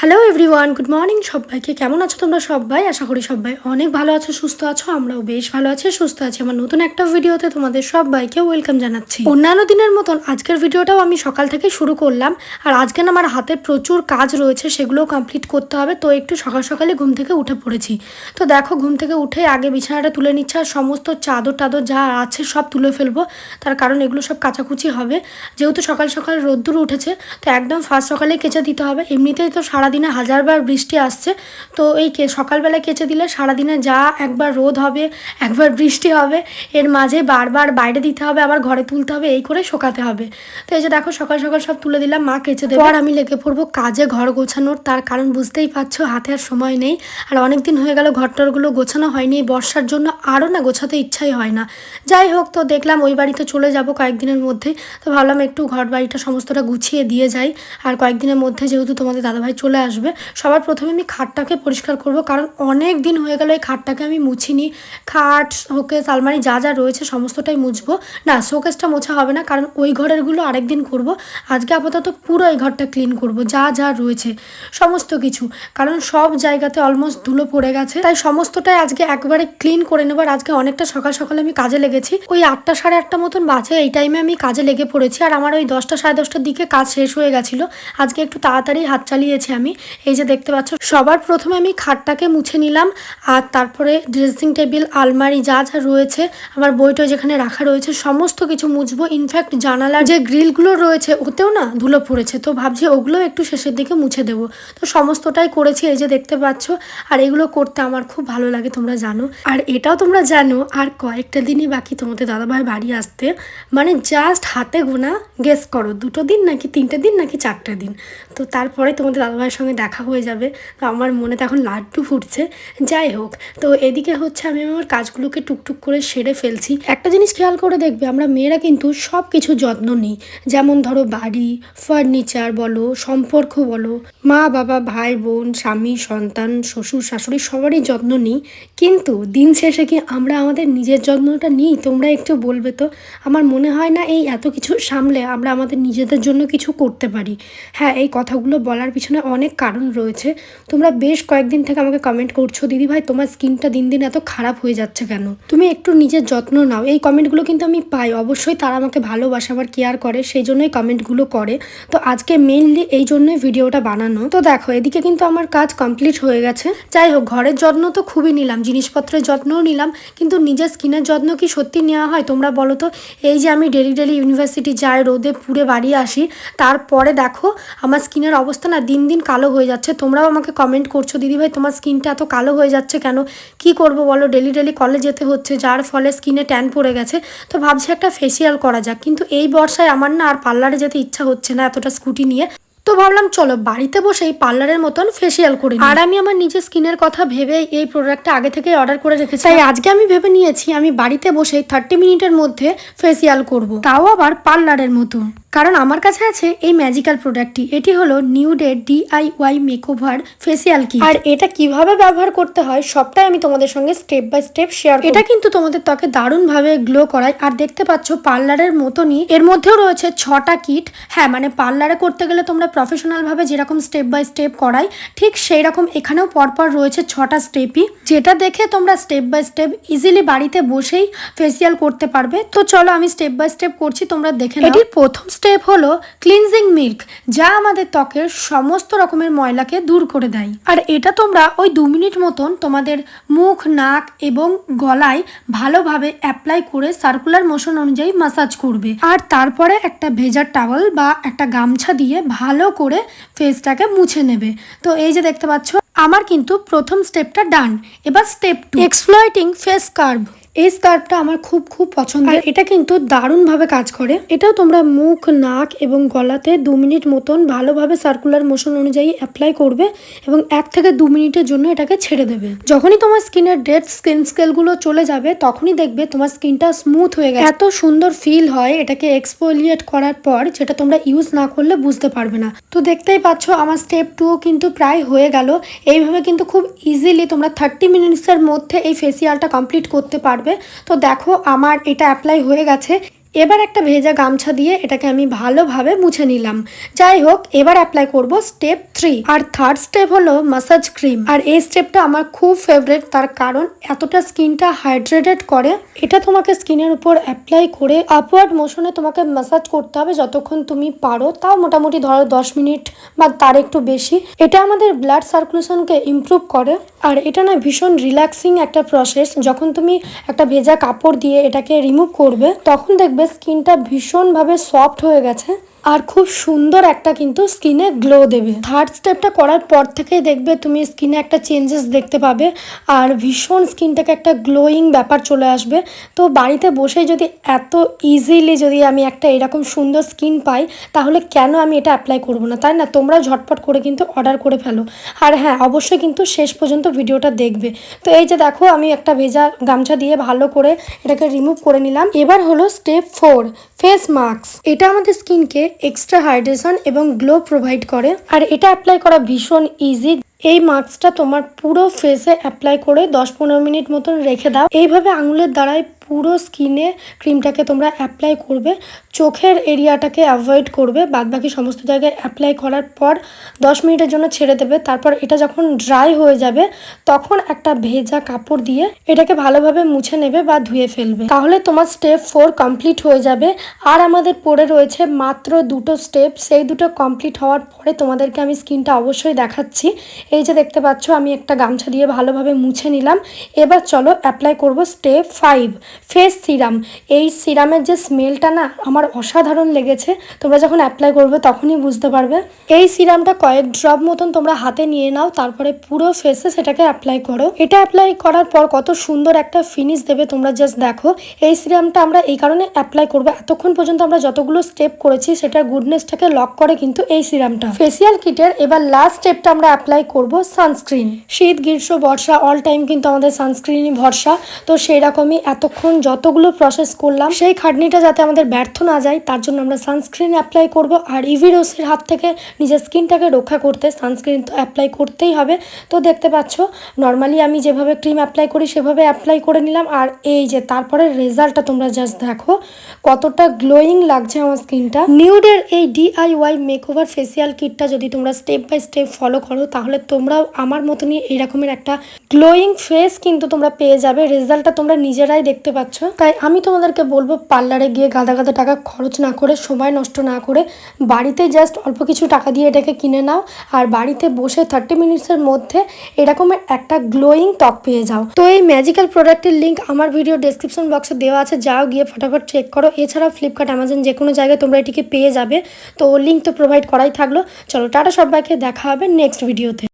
Hello everyone good morning সবাইকে। কেমন আছো তোমরা সবাই? আশা করি সবাই অনেক ভালো আছো, সুস্থ আছো, আমরাও বেশ ভালো আছি, সুস্থ আছি। আমার নতুন একটা ভিডিওতে তোমাদের সবাইকে ওয়েলকাম জানাচ্ছি। অন্যান্য দিনের মতন আজকের ভিডিওটাও আমি সকাল থেকে শুরু করলাম। আর আজকে আমার হাতে প্রচুর কাজ রয়েছে, সেগুলোও কমপ্লিট করতে হবে। তো একটু সকাল সকালে ঘুম থেকে উঠে পড়েছি। তো দেখো, ঘুম থেকে উঠে আগে বিছানাটা তুলে নিচ্ছে আর সমস্ত চাদর টাদর যা আছে সব তুলে ফেলব। তার কারণ এগুলো সব কাচাকুচি হবে। যেহেতু সকাল সকাল রোদ্দুর উঠেছে, তো একদম ফার্স্ট সকালে কেচে দিতে হবে। এমনিতেই তো সারাদিনে হাজারবার বৃষ্টি আসছে। তো এই কে সকালবেলা কেচে দিলে সারাদিনে যা একবার রোদ হবে একবার বৃষ্টি হবে এর মাঝে বারবার বাইরে দিতে হবে আবার ঘরে তুলতে হবে এই করে শোকাতে হবে। তো এই যে দেখো সকাল সকাল সব তুলে দিলাম মা কেচে দেবে। আর আমি লেগে পড়ব কাজে ঘর গোছানোর তার কারণ বুঝতেই পারছ হাতে আর সময় নেই। আর অনেক দিন হয়ে গেল ঘরটরগুলো গোছানো হয়নি এই বর্ষার জন্য আরও না গোছাতে ইচ্ছাই হয় না। যাই হোক তো দেখলাম ওই বাড়িতে চলে যাব কয়েকদিনের মধ্যেই তো ভাবলাম একটু ঘর বাড়িটা সমস্তটা গুছিয়ে দিয়ে যাই। আর কয়েকদিনের মধ্যে যেহেতু তোমাদের দাদাভাই চলে আসবে। সবার প্রথমে আমি খাটটাকে পরিষ্কার করব, কারণ অনেক দিন হয়ে গেল এই খাটটাকে আমি মুছিনি। খাট, শোকেস, আলমারি যা যা রয়েছে সমস্তটাই মুছবো। না, শোকেসটা মোছা হবে না, কারণ ওই ঘরেরগুলো আরেকদিন করব। আজকে আপাতত পুরো এই ঘরটা ক্লিন করব, যা যা রয়েছে, সমস্ত কিছু। কারণ সব জায়গাতে অলমোস্ট ধুলো পড়ে গেছে, তাই সমস্তটাই আজকে একবারে ক্লিন করে নেবার আজকে অনেকটা সকাল সকালে আমি কাজে লেগেছি। ওই আটটা সাড়ে আটটা মতন বাজে এই টাইমে আমি কাজে লেগে পড়েছি। আর আমার ওই দশটা সাড়ে দশটার দিকে কাজ শেষ হয়ে গেছিল। আজকে একটু তাড়াতাড়ি হাত চালিয়েছি আমি। এই যে দেখতে পাচ্ছ, সবার প্রথমে আমি খাটটাকে মুছে নিলাম আর তারপরে ড্রেসিং টেবিল, আলমারি যা যা রয়েছে, আমার বইটা যেখানে রাখা রয়েছে, সমস্ত কিছু মুছবো। ইনফ্যাক্ট জানালার যে গ্রিলগুলো রয়েছে, ওতেও না ধুলো পড়েছে। তো ভাবছি ওগুলো একটু শেষের দিকে মুছে দেবো। তো সমস্তটাই করেছি, এই যে দেখতে পাচ্ছ। আর এগুলো করতে আমার খুব ভালো লাগে, তোমরা জানো। আর এটাও তোমরা জানো, আর কয়েকটা দিনই বাকি তোমাদের দাদাভাই বাড়ি আসতে। মানে জাস্ট হাতে গোনা গেস করো, দুটো দিন নাকি তিনটে দিন নাকি চারটে দিন। তো তারপরে তোমাদের দাদাভাইয়ের সঙ্গে দেখা হয়ে যাবে। তো আমার মনে তো এখন লাড্ডু ফুটছে। যাই হোক, তো এদিকে হচ্ছে আমি আমার কাজগুলোকে টুকটুক করে সেরে ফেলছি। একটা জিনিস খেয়াল করে দেখবে, আমরা মেয়েরা কিন্তু সব কিছু যত্ন নিই। যেমন ধরো বাড়ি ফার্নিচার বলো, সম্পর্ক বলো, মা, বাবা, ভাই, বোন, স্বামী, সন্তান, শ্বশুর, শাশুড়ি সবারই যত্ন নিই। কিন্তু দিন শেষে কি আমরা আমাদের নিজের যত্নটা নিই? তোমরা একটু বলবে তো? আমার মনে হয় না এই এত কিছু সামলে আমরা আমাদের নিজেদের জন্য কিছু করতে পারি। হ্যাঁ এই কথাগুলো বলার পিছনে অনেক কারণ রয়েছে। তোমরা বেশ কয়েকদিন থেকে আমাকে কমেন্ট করছ, দিদি ভাই, তোমার স্কিনটা দিন দিন এত খারাপ হয়ে যাচ্ছে কেন? তুমি একটু নিজের যত্ন নাও। এই কমেন্টগুলো কিন্তু আমি পাই। অবশ্যই তারা আমাকে ভালোবাসে আমার কেয়ার করে, সেই জন্যই কমেন্টগুলো করে। তো আজকে মেইনলি এই জন্যই ভিডিওটা বানানো। তো দেখো, এদিকে কিন্তু আমার কাজ কমপ্লিট হয়ে গেছে। যাই হোক, ঘরের যত্ন তো খুবই নিলাম, জিনিসপত্রের যত্নও নিলাম। কিন্তু নিজের স্কিনের যত্ন কি সত্যি নেওয়া হয় তোমরা বলো তো? এই যে আমি ডেলি ডেলি ইউনিভার্সিটি যাই, রোদে পুড়ে বাড়ি আসি, তারপরে দেখো, আমার স্কিনের অবস্থা না দিন দিন হয়ে যাচ্ছে। তোমরাও আমাকে কমেন্ট করছ দিদিভাই তোমার স্কিনটা এত কালো হয়ে যাচ্ছে কেন? কি করব বলো? ডেলি ডেলি কলেজ যেতে হচ্ছে, যার ফলে স্কিনে ট্যান পড়ে গেছে। তো ভাবছি একটা ফেসিয়াল করা যাক। কিন্তু এই বর্ষায় আমার না আর পার্লারে যেতে ইচ্ছা হচ্ছে না এতটা স্কুটি নিয়ে। তো ভাবলাম চলো বাড়িতে বসেই পার্লারের মতন ফেসিয়াল করি আর আমি আমার নিজের স্কিনের কথা ভেবে এই প্রোডাক্টটা আগে থেকেই অর্ডার করে রেখেছি তাই আজকে আমি ভেবে নিয়েছি আমি বাড়িতে বসেই থার্টি মিনিটের মধ্যে ফেসিয়াল করব। তাও আবার পার্লারের মতো কারণ আমার কাছে আছে এই ম্যাজিক্যাল প্রোডাক্টটি এটি হলো নিউ নিউডে ডিআইওয়াই মেকওভার ফেসিয়াল কি আর এটা কীভাবে ব্যবহার করতে হয় সবটাই আমি তোমাদের সঙ্গে স্টেপ বাই স্টেপ শেয়ার এটা কিন্তু তোমাদের ত্বকে দারুণভাবে গ্লো করায়। আর দেখতে পাচ্ছ পার্লারের মতনই এর মধ্যেও রয়েছে ছটা কিট হ্যাঁ মানে পার্লারে করতে গেলে তোমরা প্রফেশনালভাবে যেরকম স্টেপ বাই স্টেপ করাই, ঠিক সেই রকম এখানেও পরপর রয়েছে ছটা স্টেপই যেটা দেখে তোমরা স্টেপ বাই স্টেপ ইজিলি বাড়িতে বসেই ফেসিয়াল করতে পারবে। তো চলো আমি স্টেপ বাই স্টেপ করছি, তোমরা দেখে এটির প্রথম স্টেপ হলো ক্লিনজিং মিল্ক যা আমাদের ত্বকের সমস্ত রকমের ময়লাকে দূর করে দেয়। আর এটা তোমরা ওই দু মিনিট মতন তোমাদের মুখ, নাক এবং গলায় ভালোভাবে অ্যাপ্লাই করে সার্কুলার মোশন অনুযায়ী মাসাজ করবে। আর তারপরে একটা ভেজার টাওয়াল বা একটা গামছা দিয়ে ভালো করে ফেসটাকে মুছে নেবে। তো এই যে দেখতে পাচ্ছ, আমার কিন্তু প্রথম স্টেপটা ডান এবার step two exploiting face curve এই স্কার্ফটা আমার খুব খুব পছন্দ আর এটা কিন্তু দারুণভাবে কাজ করে। এটাও তোমরা মুখ, নাক এবং গলাতে দু মিনিট মতন ভালোভাবে সার্কুলার মোশন অনুযায়ী অ্যাপ্লাই করবে এবং এক থেকে দু মিনিটের জন্য এটাকে ছেড়ে দেবে। যখনই তোমার স্কিনের ডেড স্কিন স্কেলগুলো চলে যাবে, তখনই দেখবে তোমার স্কিনটা স্মুথ হয়ে গেছে। এত সুন্দর ফিল হয় এটাকে এক্সপোলিয়েট করার পর, যেটা তোমরা ইউজ না করলে বুঝতে পারবে না। তো দেখতেই পাচ্ছ, আমার স্টেপ টুও কিন্তু প্রায় হয়ে গেল। এইভাবে কিন্তু খুব ইজিলি তোমরা থার্টি মিনিটসের মধ্যে এই ফেসিয়ালটা কমপ্লিট করতে পারবে। তো দেখো আমার এটা অ্যাপ্লাই হয়ে গেছে। এবার একটা ভেজা গামছা দিয়ে এটাকে আমি ভালোভাবে মুছে নিলাম। যাই হোক এবার অ্যাপ্লাই করব স্টেপ থ্রি আর থার্ড স্টেপ হলো মাসাজ ক্রিম আর এই স্টেপটা আমার খুব ফেভারিট তার কারণ এতটা স্কিনটা হাইড্রেটেড করে। এটা তোমাকে স্কিনের উপর অ্যাপ্লাই করে আপওয়ার্ড মোশনে তোমাকে মাসাজ করতে হবে যতক্ষণ তুমি পারো। তাও মোটামুটি ধরো দশ মিনিট বা তার একটু বেশি। এটা আমাদের ব্লাড সার্কুলেশনকে ইমপ্রুভ করে। আর এটা না ভীষণ রিল্যাক্সিং একটা প্রসেস যখন তুমি একটা ভেজা কাপড় দিয়ে এটাকে রিমুভ করবে, তখন দেখবে স্কিনটা ভীষণভাবে সফট হয়ে গেছে। আর খুব সুন্দর একটা কিন্তু স্কিনে গ্লো দেবে। থার্ড স্টেপটা করার পর থেকেই দেখবে তুমি স্কিনে একটা চেঞ্জেস দেখতে পাবে আর ভীষণ স্কিনটাকে একটা গ্লোয়িং ব্যাপার চলে আসবে। তো বাড়িতে বসেই যদি এত ইজিলি যদি আমি একটা এরকম সুন্দর স্কিন পাই, তাহলে কেন আমি এটা অ্যাপ্লাই করব না? তাই না? তোমরাও ঝটপট করে কিন্তু অর্ডার করে ফেলো। আর হ্যাঁ অবশ্যই কিন্তু শেষ পর্যন্ত ভিডিওটা দেখবে। তো এই যে দেখো, আমি একটা ভেজা গামছা দিয়ে ভালো করে এটাকে রিমুভ করে নিলাম। এবার হলো স্টেপ ফোর ফেস মাস্ক এটা আমাদের স্কিনকে এক্সট্রা হাইড্রেশন এবং গ্লো প্রোভাইড করে। আর এটা অ্যাপ্লাই করা ভীষণ ইজি এই মাস্কটা তোমার পুরো ফেসে অ্যাপ্লাই করে দশ পনেরো মিনিট মতন রেখে দাও। এইভাবে আঙুলের দ্বারাই পুরো স্কিনে ক্রিমটাকে তোমরা অ্যাপ্লাই করবে। চোখের এরিয়াটাকে অ্যাভয়েড করবে। বাদবাকি সমস্ত জায়গায় অ্যাপ্লাই করার পর দশ মিনিটের জন্য ছেড়ে দেবে। তারপর এটা যখন ড্রাই হয়ে যাবে, তখন একটা ভেজা কাপড় দিয়ে এটাকে ভালোভাবে মুছে নেবে বা ধুয়ে ফেলবে। তাহলে তোমার স্টেপ ফোর কমপ্লিট হয়ে যাবে। আর আমাদের পড়ে রয়েছে মাত্র দুটো স্টেপ সেই দুটো কমপ্লিট হওয়ার পরে তোমাদেরকে আমি স্কিনটা অবশ্যই দেখাচ্ছি। এই যে দেখতে পাচ্ছ, আমি একটা গামছা দিয়ে ভালোভাবে মুছে নিলাম। এবার চলো অ্যাপ্লাই করব স্টেপ ফাইভ ফেস সিরাম। এই সিরামের যে স্মেলটা না আমার অসাধারণ লেগেছে, তোমরা যখন অ্যাপ্লাই করবে তখনই বুঝতে পারবে। এই সিরামটা কয়েক ড্রপ মতন তোমরা হাতে নিয়ে নাও, তারপরে পুরো ফেসে সেটাকে অ্যাপ্লাই করো। এটা অ্যাপ্লাই করার পর কত সুন্দর একটা ফিনিশ দেবে তোমরা জাস্ট দেখো। এই সিরামটা আমরা এই কারণে অ্যাপ্লাই করব। এতক্ষণ পর্যন্ত আমরা যতগুলো স্টেপ করেছি, সেটার গুডনেসটাকে লক করে কিন্তু এই সিরামটা। ফেসিয়াল কিটের এবার লাস্ট স্টেপটা আমরা অ্যাপ্লাই করব সানস্ক্রিন শীত, গ্রীষ্ম, বর্ষা অল টাইম কিন্তু আমাদের সানস্ক্রিনই ভরসা। তো সেই রকমই এতক্ষণ যতগুলো প্রসেস করলাম, সেই খাটনিটা যাতে আমাদের ব্যর্থ না যায়, তার জন্য আমরা সানস্ক্রিন অ্যাপ্লাই করব। আর ইভিরোসের হাত থেকে নিজের স্কিনটাকে রক্ষা করতে সানস্ক্রিন তো অ্যাপ্লাই করতেই হবে। তো দেখতে পাচ্ছ নর্মালি আমি যেভাবে ক্রিম অ্যাপ্লাই করি, সেভাবে অ্যাপ্লাই করে নিলাম। আর এই যে তারপরে রেজাল্টটা তোমরা জাস্ট দেখো, কতটা গ্লোয়িং লাগছে আমার স্কিনটা নিউডের এই ডিআইওয়াই মেকওভার ফেসিয়াল কিটটা যদি তোমরা স্টেপ বাই স্টেপ ফলো করো, তাহলে তোমরাও আমার মতনই এই রকমের একটা গ্লোয়িং ফেস কিন্তু তোমরা পেয়ে যাবে। রেজাল্টটা তোমরা নিজেরাই দেখতে পাচ্ছ। তাই আমি তোমাদেরকে বলব পার্লারে গিয়ে গাদা গাদা টাকা খরচ না করে, সময় নষ্ট না করে, বাড়িতে জাস্ট অল্প কিছু টাকা দিয়ে এটাকে কিনে নাও। আর বাড়িতে বসে থার্টি মিনিটসের মধ্যে এরকমের একটা গ্লোয়িং ত্বক পেয়ে যাও। তো এই ম্যাজিক্যাল প্রোডাক্টের লিঙ্ক আমার ভিডিও ডেসক্রিপশন বক্সে দেওয়া আছে। যাও গিয়ে ফটাফট চেক করো। এছাড়াও ফ্লিপকার্ট অ্যামাজন যে কোনো জায়গায় তোমরা এটিকে পেয়ে যাবে। তো লিঙ্ক তো প্রোভাইড করাই থাকল। চলো, টাটা সবাইকে, দেখা হবে নেক্সট ভিডিওতে